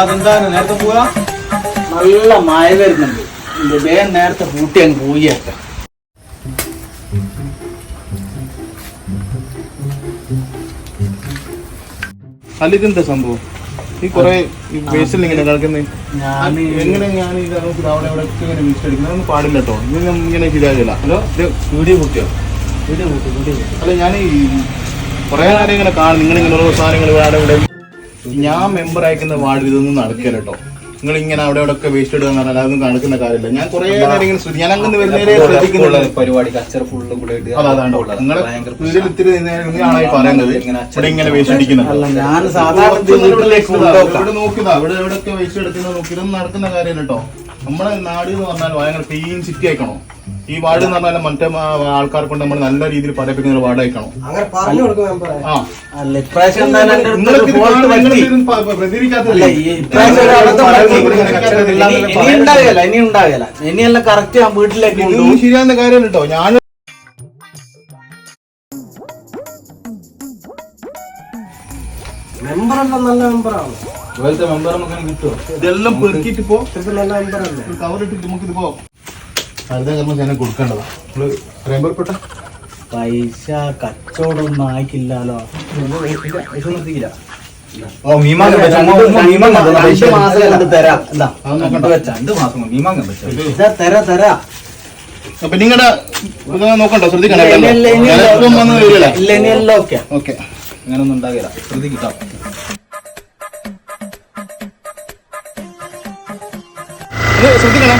അതെന്താ നേരത്തെ പോവാ? നല്ല മഴ വരുന്നുണ്ട്. വേഗം നേരത്തെ പൂട്ടി അങ്ങ് പോയേക്കാം അല്ലിതെന്താ സംഭവം? ഈ കൊറേ ഈ വേസ്റ്റിൽ ഇങ്ങനെ കിടക്കുന്നത് ഞാൻ എങ്ങനെ ഞാൻ ഇത് നമുക്ക് അവിടെ അവിടെ ഇങ്ങനെ പാടില്ല കേട്ടോ. ഇത് ഇങ്ങനെ ശരിയാകില്ല. ഹലോ ഇത് വീഡിയോ കുട്ടിയോ വീഡിയോ കൂട്ടി അല്ല ഞാൻ ഈ കുറെ നേരം ഇങ്ങനെ കാണും. നിങ്ങൾ ഇങ്ങനെ ഓരോ സാധനങ്ങൾ ഇവിടെ ഇവിടെ. ഞാൻ മെമ്പർ അയക്കുന്ന വാർഡിൽ ഇതൊന്നും നടക്കില്ല നിങ്ങൾ ഇങ്ങനെ അവിടെ അവിടെ ഒക്കെ വേസ്റ്റ് ഇടുക എന്ന് പറഞ്ഞാൽ അതൊന്നും നടക്കുന്ന കാര്യമില്ല. ഞാൻ കുറെ നേരം ഇങ്ങനെ ശ്രദ്ധി- ഞാൻ അങ്ങനെ വരുന്നേരെ ശ്രദ്ധിക്കുന്നുള്ള പരിപാടി കച്ചറ ഫുള്ളും കൂടെ ഇട്ട് അതാ അതാണ്ടോ നിങ്ങളെ വീട്ടിൽ ഇത്തിരി ഈ പറയുന്നത് ഇവിടെ ഇങ്ങനെ വേസ്റ്റ് അടിക്കുന്നത് നോക്കിയതാ. ഇവിടെ എവിടെയൊക്കെ വേസ്റ്റ് എടുക്കുന്നത് നോക്കി ഇതൊന്നും നടക്കുന്ന കാര്യമല്ല കേട്ടോ. നമ്മുടെ നാട് എന്ന് പറഞ്ഞാൽ ഭയങ്കര ക്ലീൻ സിറ്റി ആയിക്കണോ? ഈ വാർഡ് എന്ന് പറഞ്ഞാൽ മറ്റേ ആൾക്കാരെ കൊണ്ട് നമ്മൾ നല്ല രീതിയിൽ പഠിപ്പിക്കുന്ന ഒരു വാർഡ് ആയിക്കണോ അങ്ങനെ പറഞ്ഞു കൊടുക്കും മെമ്പറെ ആ. അല്ല ഇപ്രാവശ്യം എന്തായാലും എന്റെ അടുത്ത് നിങ്ങൾക്ക് ഒരു ഇത് fault കാണുമ്പോൾ പറ്റി. നിങ്ങളിതൊന്നും പ- പ- അല്ല ഈ ഇപ്രാവശ്യം ഒരു അബദ്ധം പറ്റി. ഇനി- ഇനി ഉണ്ടാകില്ല ഇനിയെല്ലാം കറക്റ്റ് വീട്ടിലേക്ക് ശരിയാകുന്ന കാര്യമല്ല കേട്ടോ ഞാൻ മെമ്പറല്ല നല്ല മെമ്പറാണ് ഇതുപോലത്തെ മെമ്പർ നമുക്ക് കിട്ടുമോ ഇതെല്ലാം പെറുക്കിട്ട് പോ. ചിലപ്പോൾ നല്ല മെമ്പറല്ലേ കവറിട്ടിട്ട് നമുക്ക് ഇത് പോ. ഹരിതകർമ്മ സേന കൊടുക്കേണ്ടതാ. നമ്മൾ പ്രേമപ്പെട്ട പൈസ കച്ചവടമൊന്നും ആയിക്കില്ലല്ലോ ഓ മീമാങ്ങ വെച്ച. രണ്ട് മാസം കണ്ട് തരാം. എന്താ? നോക്കണ്ട വെച്ചാ രണ്ട് മാസം ഇത് ഇതാ തരാ തരാ. അപ്പൊ നിങ്ങളുടെ നോക്കണ്ട? ശ്രദ്ധിക്കണം ഓക്കെ. അങ്ങനൊന്നും ഉണ്ടാകില്ല. ശ്രദ്ധിക്കാം ശ്രദ്ധിക്കണം.